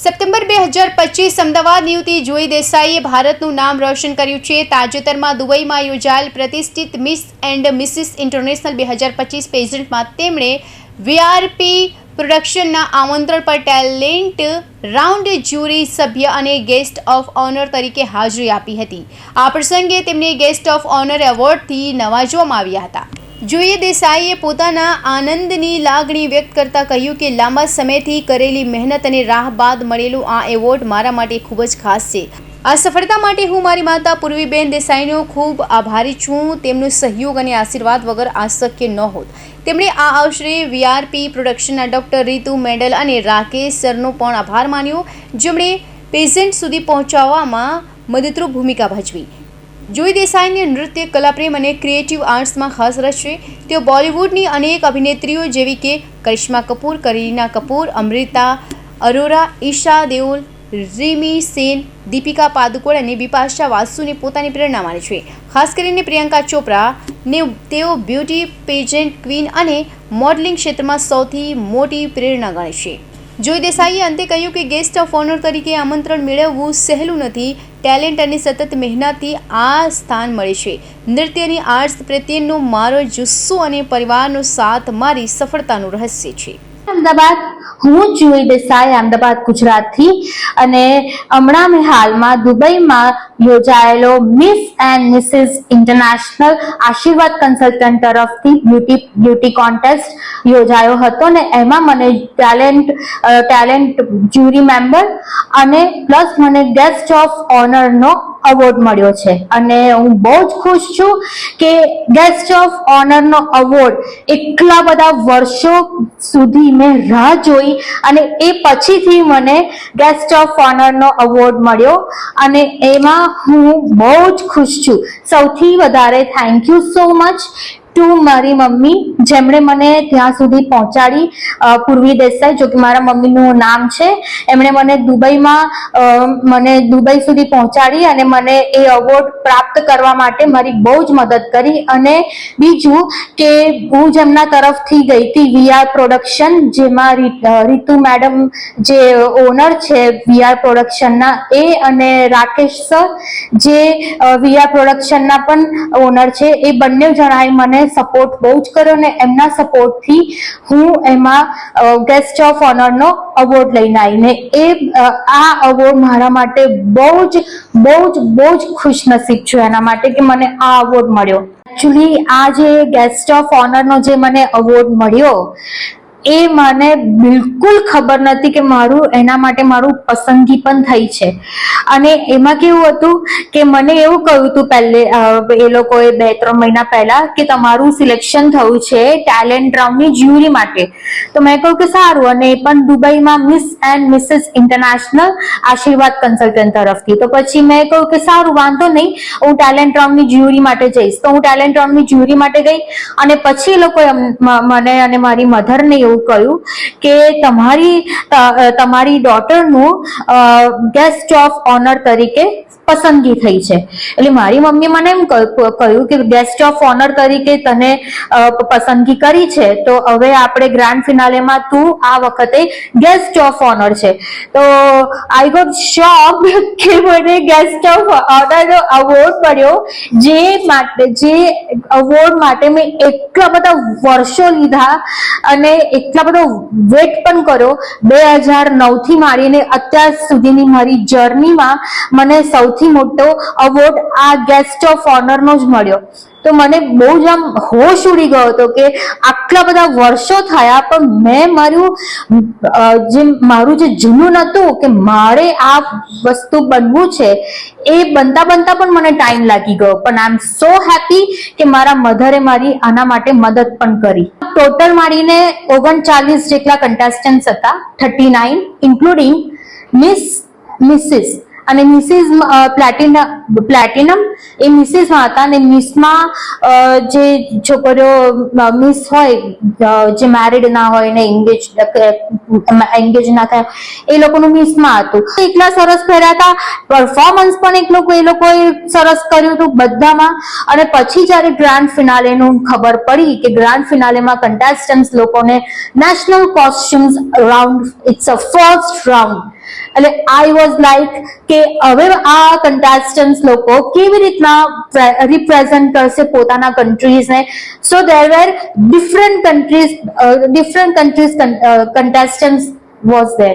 September બે હજાર પચીસ અમદાવાદ યુવતી જોઈ દેસાઈએ ભારતનું નામ રોશન કર્યું છે. તાજેતરમાં દુબઈમાં યોજાયેલ પ્રતિષ્ઠિત મિસ એન્ડ મિસિસ ઇન્ટરનેશનલ બે હજાર પચીસ પેજન્ટમાં તેમણે વીઆરપી પ્રોડક્શનના આમંત્રણ પર ટેલેન્ટ રાઉન્ડ જ્યુરી સભ્ય અને ગેસ્ટ ઓફ ઓનર તરીકે હાજરી આપી હતી. આ પ્રસંગે તેમને ગેસ્ટ ઓફ ઓનર એવોર્ડથી નવાજવામાં આવ્યા હતા. જોઈએ, દેસાઈએ પોતાના આનંદની લાગણી વ્યક્ત કરતા કહ્યું કે, લાંબા સમયથી કરેલી મહેનત અને રાહ બાદ મળેલું આ એવોર્ડ મારા માટે ખૂબ જ ખાસ છે. આ સફળતા માટે હું મારી માતા પૂર્વીબેન દેસાઈનો ખૂબ આભારી છું. તેમનો સહયોગ અને આશીર્વાદ વગર આ શક્ય નહોત તેમણે આ અવસરે વીઆરપી પ્રોડક્શનના ડૉક્ટર રીતુ મેડલ અને રાકેશ સરનો પણ આભાર માન્યો, જેમણે પેશન્ટ સુધી પહોંચાડવામાં મદદરૂપ ભૂમિકા ભજવી. જોઈ દેસાઈની નૃત્ય કલાપ્રેમ અને ક્રિએટિવ આર્ટ્સમાં ખાસ રસ છે. તેઓ બોલિવૂડની અનેક અભિનેત્રીઓ જેવી કે કરિશ્મા કપૂર, કરીના કપૂર, અમૃતા, અરોરા, ઈશા દેઓલ, રીમી સેન, દીપિકા પાદુકોણ અને બિપાશા વાસુને પોતાની પ્રેરણા માને છે. ખાસ કરીને પ્રિયંકા ચોપરા ને તેઓ બ્યુટી પેજન્ટ ક્વીન અને મોડલિંગ ક્ષેત્રમાં સૌથી મોટી પ્રેરણા ગણે છે. જોઈ દેસાઈએ અંતે કહ્યું કે ગેસ્ટ ઓફ ઓનર તરીકે આમંત્રણ મેળવવું સહેલું નથી. ટેલેન્ટ અને સતત મહેનતથી આ સ્થાન મળે છે. નૃત્યની આર્ટ્સ પ્રત્યેનો મારો જુસ્સો અને પરિવારનો સાથ મારી સફળતાનું રહસ્ય છે. અમદાવાદ હું જુઈ દેસાઈ, અમદાવાદ, ગુજરાતથી. અને હમણાં મેં હાલમાં દુબઈમાં યોજાયેલો miss and missus international Ashirwad consultant તરફથી બ્યુટી બ્યુટી કોન્ટેસ્ટ યોજાયો હતો ને એમાં મને ટેલેન્ટ ટેલેન્ટ જ્યુરી મેમ્બર અને પ્લસ મને ગેસ્ટ ઓફ ઓનરનો અવોર્ડ મળ્યો છે. અને હું બહુ જ ખુશ છું કે ગેસ્ટ ઓફ ઓનરનો અવોર્ડ એટલા બધા વર્ષો સુધી મેં રાહ જોઈ અને એ પછીથી મને ગેસ્ટ ઓફ ઓનરનો અવોર્ડ મળ્યો. અને એમાં હું બહુ જ ખુશ છું. સૌથી વધારે thank you so much to મારી મમ્મી, જેમણે મને ત્યાં સુધી પહોંચાડી પૂર્વી દેસાઈ, જો કે મારા મમ્મીનું નામ છે, એમણે મને દુબઈમાં મને દુબઈ સુધી પહોંચાડી અને મને એ અવોર્ડ પ્રાપ્ત કરવા માટે મારી બહુ જ મદદ કરી. અને બીજું કે હું જેમના તરફથી ગઈ હતી વીઆર પ્રોડક્શન, જેમાં રીતુ મેડમ જે ઓનર છે વીઆર પ્રોડક્શનના, એ અને રાકેશ સર, જે વીઆર પ્રોડક્શનના પણ ઓનર છે, એ બંને જણાએ મને સપોર્ટ બહુ જ કર્યો ને એમના સપોર્ટથી હું એમાં ગેસ્ટ ઓફ ઓનરનો અવોર્ડ લઈને આવીને એ આ અવોર્ડ મારા માટે બહુ જ બહુ જ બહુ જ ખુશનસીબ છું એના માટે કે મને આ અવોર્ડ મળ્યો. એકચ્યુઅલી આ જે ગેસ્ટ ઓફ ઓનરનો જે મને અવોર્ડ મળ્યો એ મને બિલકુલ ખબર નથી કે મારું, એના માટે મારું પસંદગી પણ થઈ છે. અને એમાં કેવું હતું કે મને એવું કહ્યું હતું પહેલે એ લોકોએ બે, ત્રણ મહિના પહેલા કે તમારું સિલેક્શન થયું છે ટેલેન્ટ રાઉન્ડની જ્યુરી માટે. તો મેં કહ્યું કે સારું, અને એ પણ દુબઈમાં miss and missus international Ashirwad consultant તરફથી. તો પછી મેં કહ્યું કે સારું, વાંધો નહીં, હું ટેલેન્ટ રાઉન્ડની જ્યુરી માટે જઈશ. તો હું ટેલેન્ટ રાઉન્ડની જ્યુરી માટે ગઈ, અને પછી એ લોકોએ મને અને મારી મધરને એવું કહ્યું કે તમારી તમારી ડોટરનું ગેસ્ટ ઓફ ઓનર તરીકે પસંદગી થઈ છે. એટલે મારી મમ્મી મને એમ કહ્યું કે ગેસ્ટ ઓફ ઓનર તરીકે તને પસંદગી કરી છે, તો હવે આપણે ગ્રાન્ડ ફિનાલેમાં તું આ વખતે ગેસ્ટ ઓફ ઓનર છે. તો આઈ ગોટ શોક કે મને ગેસ્ટ ઓફ ઓનરનો અવોર્ડ મળ્યો, જે માટે, જે અવોર્ડ માટે મેં એટલા બધા વર્ષો લીધા અને એટલા બધો વેટ પણ કર્યો. બે હજાર નવથી માંડીને અત્યાર સુધીની મારી જર્નીમાં મને સૌથી મોટો અવોર્ડ આ ગેસ્ટ ઓફ ઓનરનો જ મળ્યો. તો મને બહુ જ આમ હોશ ઉડી ગયો હતો કે આટલા બધા વર્ષો થયા, પણ મેં મારું જે મારું જે જૂનું હતું કે મારે આ વસ્તુ બનવું છે, એ બનતા બનતા પણ મને ટાઈમ લાગી ગયો. પણ આઈ એમ સો હેપી કે મારા મધરે મારી આના માટે મદદ પણ કરી. ટોટલ મારીને ઓગણચાલીસ જેટલા કન્ટેસ્ટન્ટ્સ હતા thirty nine including Miss Mrs અને મિસિસ પ્લેટિનમ પ્લેટિનમ એ મિસિસમાં હતા અને મિસમાં જે છોકરીઓ મિસ હોય જે મેરિડ ના હોય ને એંગેજ એંગેજ ના થાય, એ લોકોનું મિસમાં હતું. એટલા સરસ ફેર્યા હતા. પરફોર્મન્સ પણ એટલું એ લોકોએ સરસ કર્યું હતું બધામાં. અને પછી જ્યારે ગ્રાન્ડ ફિનાલેનું ખબર પડી કે ગ્રાન્ડ ફિનાલેમાં કન્ટેસ્ટન્ટ્સ લોકોને national costumes round it's a first round એટલે આઈ વોઝ લાઈક કે હવે આ કન્ટેસ્ટન્ટ લોકો કેવી રીતના રિપ્રેઝન્ટ કરશે પોતાના કન્ટ્રીઝને so there were different countries different countries contestant was there